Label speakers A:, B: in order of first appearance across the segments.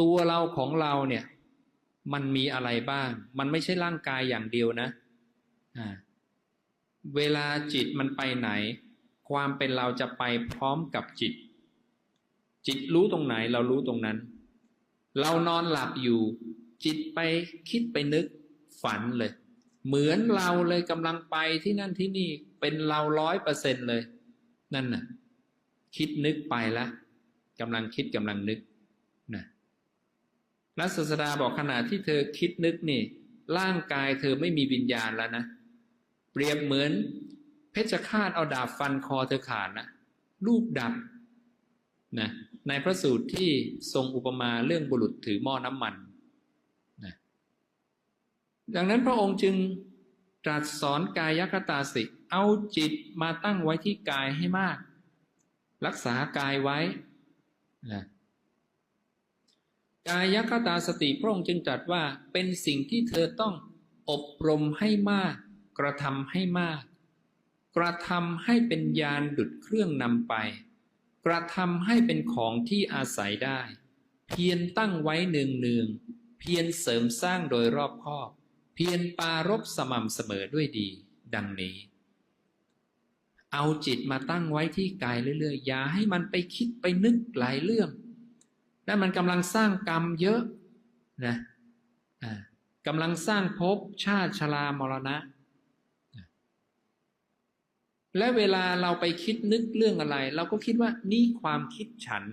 A: ตัวเราของเราเนี่ย มันมีอะไรบ้าง มันไม่ใช่ร่างกายอย่างเดียวนะอ่าเวลาจิตมันไปไหน ความเป็นเราจะไปพร้อมกับจิต จิตรู้ตรงไหนเรารู้ตรงนั้น เรานอนหลับอยู่ จิตไปคิดไปนึกฝันเลย เหมือนเราเลยกำลังไปที่นั่นที่นี่เป็นเราร้อยเปอร์เซ็นเลย นั่นน่ะ คิดนึกไปล้วกำลังคิดกำลังนึกนะ รัศสดาบอกขณะที่เธอคิดนึกนี่ ร่างกายเธอไม่มีวิญญาณแล้วนะ เปรียบเหมือน เพชฌฆาตเอาดาบฟันคอเธอขาดนะรูปดับนะในพระสูตรที่ทรงอุปมาเรื่องบุรุษถือหม้อน้ำมันนะดังนั้นพระองค์จึงตรัสสอนกายคตาสิ เอาจิตมาตั้งไว้ที่กายให้มาก รักษากายไว้นะ กายคตาสติพระองค์จึงตรัสว่าเป็นสิ่งที่เธอต้องอบรมให้มาก กระทำให้มาก กระทำให้เป็นยานดุดเครื่องนำไป กระทำให้เป็นของที่อาศัยได้ เพียรตั้งไว้เนืองเนืองเพียรเสริมสร้างโดยรอบคอบ เพียรปรารบสม่ำเสมอด้วยดี ดังนี้ เอาจิตมาตั้งไว้ที่กายเรื่อยๆอย่าให้มันไปคิดไปนึกหลายเรื่อง นั่นมันกำลังสร้างกรรมเยอะนะกำลังสร้างภพชาติชรามรณะ และเวลาเราไปคิดนึกเรื่องอะไร เราก็คิดว่านี่ความคิดฉัน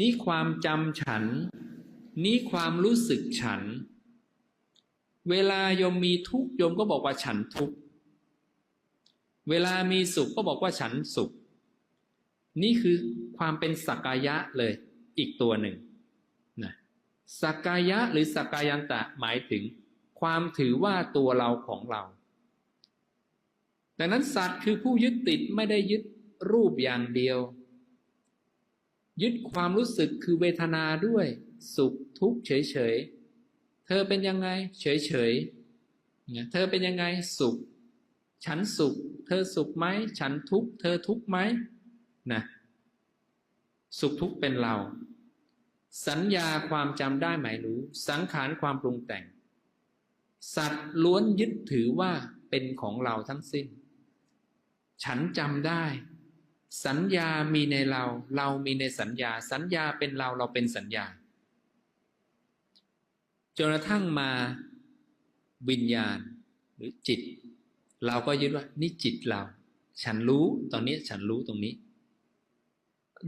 A: นี่ความจำฉัน นี่ความรู้สึกฉัน เวลาโยมมีทุกโยมก็บอกว่าฉันทุกเวลามีสุขก็บอกว่าฉันสุข นี่คือความเป็นสักกายะเลย อีกตัวหนึ่งนะสักกายะหรือสักกายันตะหมายถึงความถือว่าตัวเราของเรา ดังนั้นสัตว์คือผู้ยึดติดไม่ได้ยึดรูปอย่างเดียว ยึดความรู้สึกคือเวทนาด้วย สุขทุกข์เฉยๆ เธอเป็นยังไง เฉยๆ เธอเป็นยังไงสุข ฉันสุข เธอสุขไหม ฉันทุกข์ เธอทุกข์ไหมนะ สุขทุกข์เป็นเรา สัญญาความจำได้หมายรู้ สังขารความปรุงแต่ง สัตว์ล้วนยึดถือว่าเป็นของเราทั้งสิ้น ฉันจำได้ สัญญามีในเรา เรามีในสัญญา สัญญาเป็นเราเราเป็นสัญญาจนกระทั่งมาวิญญาณหรือจิต เราก็ยึดว่านี่จิตเรา ฉันรู้ตอนนี้ฉันรู้ตรงนี้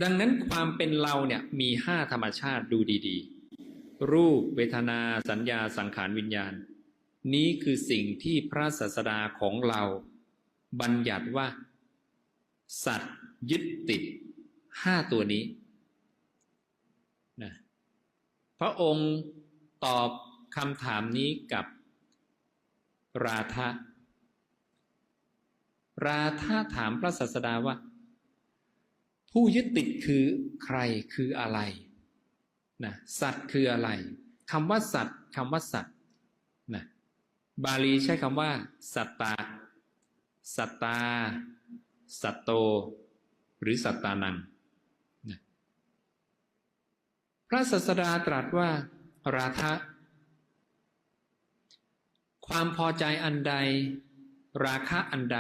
A: ดังนั้นความเป็นเราเนี่ยมีห้าธรรมชาติดูดีๆ รูปเวทนาสัญญาสังขารวิญญาณ นี้คือสิ่งที่พระศาสดาของเรา บัญญัติว่า สัตว์ยึดติดห้าตัวนี้นะพระองค์ตอบคำถามนี้กับราธะราธะถามพระศาสดาว่า ผู้ยึดติดคือใครคืออะไรนะสัตว์คืออะไรคำว่าสัตว์คำว่าสัตว์นะบาลีใช้คำว่า สัตตา สัตตา สัตโต หรือสัตตานังนะพระศาสดาตรัสว่า ราธะความพอใจอันใด ราคะอันใด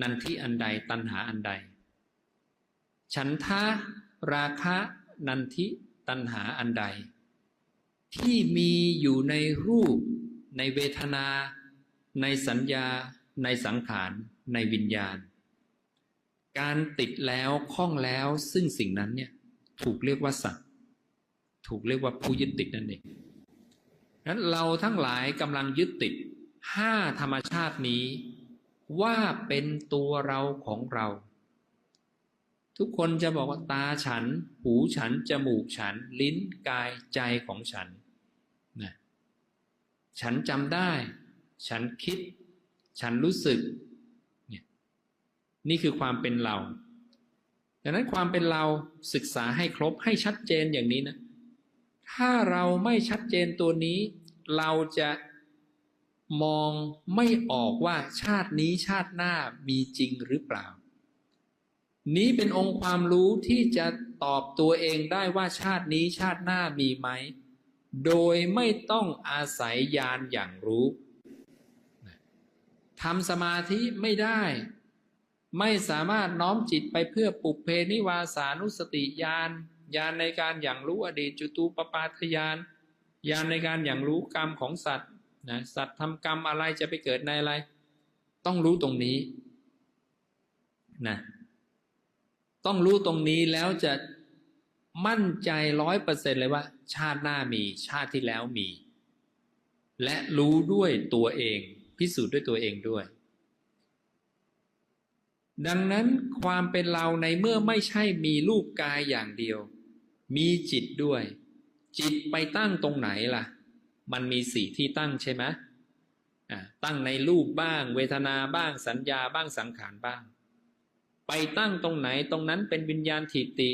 A: นันทิอันใด ตัณหาอันใด ฉันทะราคะนันทิตัณหาอันใด ที่มีอยู่ในรูป ในเวทนา ในสัญญา ในสังขาร ในวิญญาณ การติดแล้วคล้องแล้วซึ่งสิ่งนั้นเนี่ยถูกเรียกว่าสัตว์ ถูกเรียกว่าผู้ยึดติดนั่นเองนั้นเราทั้งหลายกำลังยึดติดห้าธรรมชาตินี้ ว่าเป็นตัวเราของเรา ทุกคนจะบอกว่าตาฉัน หูฉัน จมูกฉัน ลิ้นกายใจของฉันนะฉันจำได้ ฉันคิด ฉันรู้สึกเนี่ยนี่คือความเป็นเรา ดังนั้นความเป็นเราศึกษาให้ครบให้ชัดเจนอย่างนี้นะ ถ้าเราไม่ชัดเจนตัวนี้ เราจะมองไม่ออกว่าชาตินี้ชาติหน้ามีจริงหรือเปล่า นี้เป็นองค์ความรู้ที่จะตอบตัวเองได้ว่าชาตินี้ชาติหน้ามีไหม โดยไม่ต้องอาศัยญาณอย่างรู้ทำสมาธิไม่ได้ ไม่สามารถน้อมจิตไปเพื่อปุเพนิวาสานุสติญาณญาณในการอย่างรู้อดีตจุตูปปาทญาณญาณในการอย่างรู้กรรมของสัตว์นะสัตว์ทำกรรมอะไรจะไปเกิดในอะไร ต้องรู้ตรงนี้นะ ต้องรู้ตรงนี้แล้วจะมั่นใจร้อยเปอร์เซ็นเลยว่า ชาติหน้ามีชาติที่แล้วมี และรู้ด้วยตัวเอง พิสูจน์ด้วยตัวเองด้วย ดังนั้นความเป็นเราในเมื่อไม่ใช่มีรูปกายอย่างเดียว มีจิตด้วย จิตไปตั้งตรงไหนล่ะ มันมีสี่ที่ตั้งใช่ไหมตั้งในรูปบ้าง เวทนาบ้างสัญญาบ้างสังขารบ้าง ไปตั้งตรงไหนตรงนั้นเป็นวิญญาณถิติ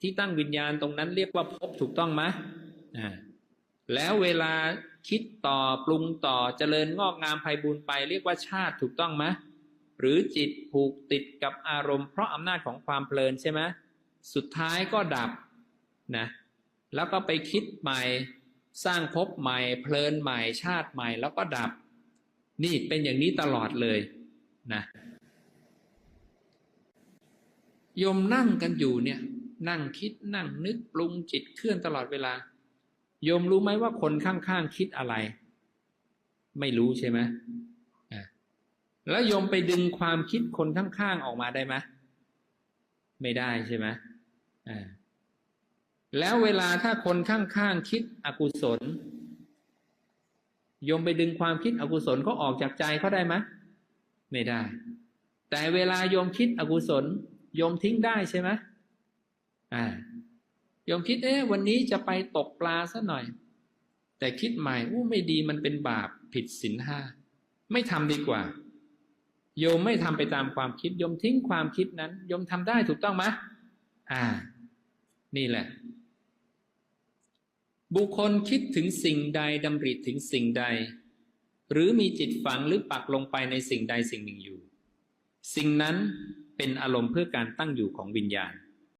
A: ที่ตั้งวิญญาณตรงนั้นเรียกว่าภพถูกต้องไหมอ่าแล้วเวลาคิดต่อปรุงต่อเจริญงอกงามไพบูรณ์ไป เรียกว่าชาติถูกต้องไหมหรือจิตผูกติดกับอารมณ์เพราะอำนาจของความเพลินใช่ไหมสุดท้ายก็ดับนะแล้วก็ไปคิดใหม่สร้างภพใหม่ เพลินใหม่ชาติใหม่แล้วก็ดับ นี่เป็นอย่างนี้ตลอดเลยนะ โยมนั่งกันอยู่เนี่ย นั่งคิดนั่งนึกปรุงจิตเคลื่อนตลอดเวลา โยมรู้ไหมว่าคนข้างๆคิดอะไร ไม่รู้ใช่ไหมอะแล้วโยมไปดึงความคิดคนข้างๆออกมาได้ไหมไม่ได้ใช่ไหมอ่าแล้วเวลาถ้าคนข้างๆคิดอกุศลโยมไปดึงความคิดอกุศลเขาออกจากใจเขาได้ไหมไม่ได้ แต่เวลาโยมคิดอกุศล โยมทิ้งได้ใช่ไหมอ่าโยมคิดเอ๊ะวันนี้จะไปตกปลาซะหน่อย แต่คิดใหม่อู้ไม่ดีมันเป็นบาปผิดศีลห้าไม่ทำดีกว่า โยมไม่ทำไปตามความคิด โยมทิ้งความคิดนั้น โยมทำได้ถูกต้องไหมอ่า นี่แหละ บุคคลคิดถึงสิ่งใดดำริถึงสิ่งใด หรือมีจิตฝังหรือปักลงไปในสิ่งใดสิ่งหนึ่งอยู่ สิ่งนั้น เป็นอารมณ์เพื่อการตั้งอยู่ของวิญญาณ